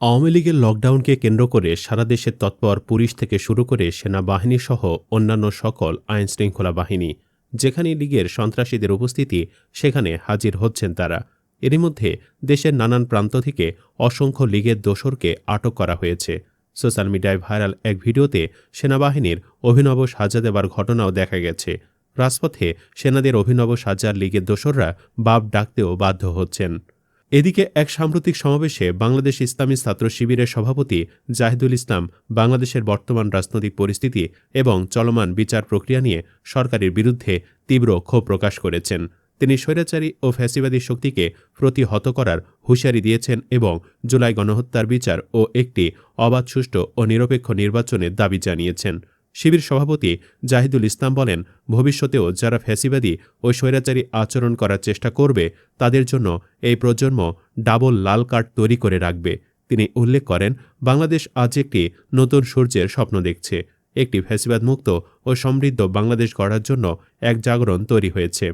আওয়ামী লীগের লকডাউনকে কেন্দ্র করে সারা দেশের তৎপর পুলিশ থেকে শুরু করে সেনাবাহিনী সহ অন্যান্য সকল আইন শৃঙ্খলা বাহিনী। যেখানে লীগের সন্ত্রাসীদের উপস্থিতি, সেখানে হাজির হচ্ছেন তারা। এরই মধ্যে দেশের নানান প্রান্ত থেকে অসংখ্য লীগের দোসরকে আটক করা হয়েছে। সোশ্যাল মিডিয়ায় ভাইরাল এক ভিডিওতে সেনাবাহিনীর অভিনব সাজা দেবার ঘটনাও দেখা গেছে। রাজপথে সেনাদের অভিনব সাজার লীগের দোসররা বাপ ডাকতেও বাধ্য হচ্ছেন। এদিকে এক সাম্প্রতিক সমাবেশে বাংলাদেশ ইসলামী ছাত্র শিবিরের সভাপতি জাহিদুল ইসলাম বাংলাদেশের বর্তমান রাজনৈতিক পরিস্থিতি এবং চলমান বিচার প্রক্রিয়া নিয়ে সরকারের বিরুদ্ধে তীব্র ক্ষোভ প্রকাশ করেছেন। তিনি স্বৈরাচারী ও ফ্যাসিবাদী শক্তিকে প্রতিহত করার হুঁশিয়ারি দিয়েছেন এবং জুলাই গণহত্যার বিচার ও একটি অবাধ, সুষ্ঠু ও নিরপেক্ষ নির্বাচনের দাবি জানিয়েছেন। শিবির সভাপতি জাহিদুল ইসলাম বলেন, ভবিষ্যতেও যারা ফ্যাসিবাদী ও স্বৈরাচারী আচরণ করার চেষ্টা করবে, তাদের জন্য এই প্রজন্ম ডাবল লাল কার্ড তৈরি করে রাখবে। তিনি উল্লেখ করেন, বাংলাদেশ আজ একটি নতুন সূর্যের স্বপ্ন দেখছে। একটি ফ্যাসিবাদ মুক্ত ও সমৃদ্ধ বাংলাদেশ গড়ার জন্য এক জাগরণ তৈরি হয়েছে।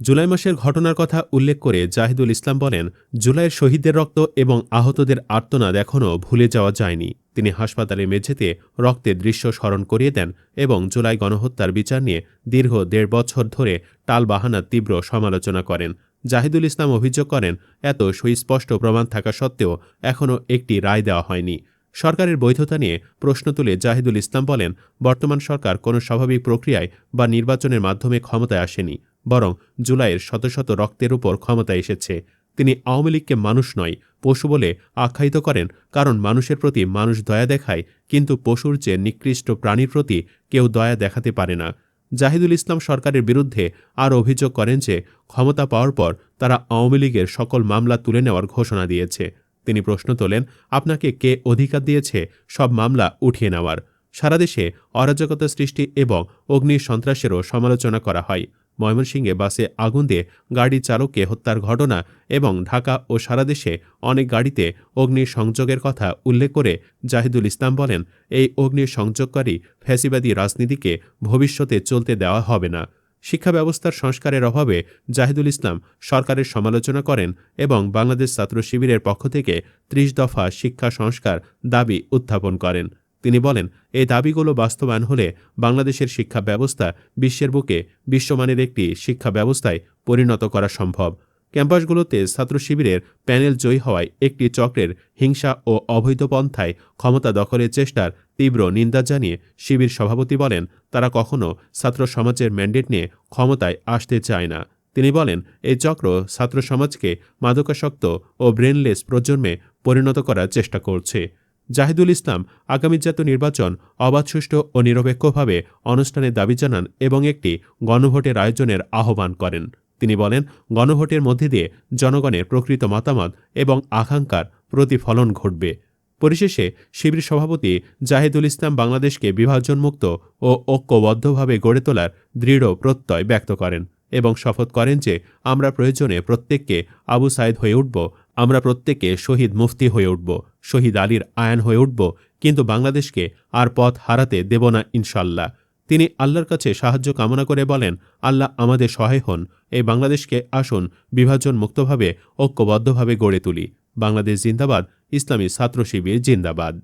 জুলাই মাসের ঘটনার কথা উল্লেখ করে জাহিদুল ইসলাম বলেন, জুলাইয়ের শহীদদের রক্ত এবং আহতদের আর্তনাদ এখনও ভুলে যাওয়া যায়নি। তিনি হাসপাতালে মেঝেতে রক্তের দৃশ্য স্মরণ করিয়ে দেন এবং জুলাই গণহত্যার বিচার নিয়ে দীর্ঘ দেড় বছর ধরে টালবাহানার তীব্র সমালোচনা করেন। জাহিদুল ইসলাম অভিযোগ করেন, এত সুস্পষ্ট প্রমাণ থাকা সত্ত্বেও এখনও একটি রায় দেওয়া হয়নি। সরকারের বৈধতা নিয়ে প্রশ্ন তুলে জাহিদুল ইসলাম বলেন, বর্তমান সরকার কোনো স্বাভাবিক প্রক্রিয়ায় বা নির্বাচনের মাধ্যমে ক্ষমতায় আসেনি। বরং জুলাইয়ের শত শত রক্তের উপর ক্ষমতা এসেছে। তিনি আওয়ামী লীগকে মানুষ নয়, পশু বলে আখ্যায়িত করেন, কারণ মানুষের প্রতি মানুষ দয়া দেখায়, কিন্তু পশুর চেয়ে নিকৃষ্ট প্রাণীর প্রতি কেউ দয়া দেখাতে পারে না। জাহিদুল ইসলাম সরকারের বিরুদ্ধে আর অভিযোগ করেন যে, ক্ষমতা পাওয়ার পর তারা আওয়ামী লীগের সকল মামলা তুলে নেওয়ার ঘোষণা দিয়েছে। তিনি প্রশ্ন তোলেন, আপনাকে কে অধিকার দিয়েছে সব মামলা উঠিয়ে নেওয়ার? সারা দেশে অরাজকতা সৃষ্টি এবং অগ্নি সন্ত্রাসেরও সমালোচনা করা হয়। ময়মনসিংহে বাসে আগুন দিয়ে গাড়ি চালককে হত্যার ঘটনা এবং ঢাকা ও সারা দেশে অনেক গাড়িতে অগ্নি সংযোগের কথা উল্লেখ করে জাহিদুল ইসলাম বলেন, এই অগ্নি সংযোগকারী ফ্যাসিবাদী রাজনীতিকে ভবিষ্যতে চলতে দেওয়া হবে না। শিক্ষা ব্যবস্থার সংস্কারের অভাবে জাহিদুল ইসলাম সরকারের সমালোচনা করেন এবং বাংলাদেশ ছাত্র শিবিরের পক্ষ থেকে ত্রিশ দফা শিক্ষা সংস্কার দাবি উত্থাপন করেন। তিনি বলেন, এই দাবিগুলো বাস্তবায়ন হলে বাংলাদেশের শিক্ষা ব্যবস্থা বিশ্বের বুকে বিশ্বমানের একটি শিক্ষা ব্যবস্থায় পরিণত করা সম্ভব। ক্যাম্পাসগুলোতে ছাত্র শিবিরের প্যানেল জয়ী হওয়ায় একটি চক্রের হিংসা ও অবৈধ পন্থায় ক্ষমতা দখলের চেষ্টার তীব্র নিন্দা জানিয়ে শিবির সভাপতি বলেন, তারা কখনো ছাত্র সমাজের ম্যান্ডেট নিয়ে ক্ষমতায় আসতে চায় না। তিনি বলেন, এই চক্র ছাত্র সমাজকে মাদকাসক্ত ও ব্রেনলেস প্রজন্মে পরিণত করার চেষ্টা করছে। জাহিদুল ইসলাম আগামী জাতীয় নির্বাচন অবাধ সুষ্ঠু ও নিরপেক্ষভাবে অনুষ্ঠানের দাবি জানান এবং একটি গণভোটের আয়োজনের আহ্বান করেন। তিনি বলেন, গণভোটের মধ্যে দিয়ে জনগণের প্রকৃত মতামত এবং আকাঙ্ক্ষার প্রতিফলন ঘটবে। পরিশেষে শিবির সভাপতি জাহিদুল ইসলাম বাংলাদেশকে বিভাজনমুক্ত ও ঐক্যবদ্ধভাবে গড়ে তোলার দৃঢ় প্রত্যয় ব্যক্ত করেন। এবং শপথ করেন যে আমরা প্রয়োজনে প্রত্যেককে আবু সাইদ হয়ে উঠব, আমরা প্রত্যেকে শহীদ মুফতি হয়ে উঠব, শহীদ আলীর আয়ান হয়ে উঠব, কিন্তু বাংলাদেশকে আর পথ হারাতে দেব না ইনশাল্লাহ। তিনি আল্লাহর কাছে সাহায্য কামনা করে বলেন, আল্লাহ আমাদের সহায় হন, এই বাংলাদেশকে আসুন বিভাজন মুক্তভাবে, ঐক্যবদ্ধভাবে গড়ে তুলি। বাংলাদেশ জিন্দাবাদ, ইসলামী ছাত্র শিবির জিন্দাবাদ।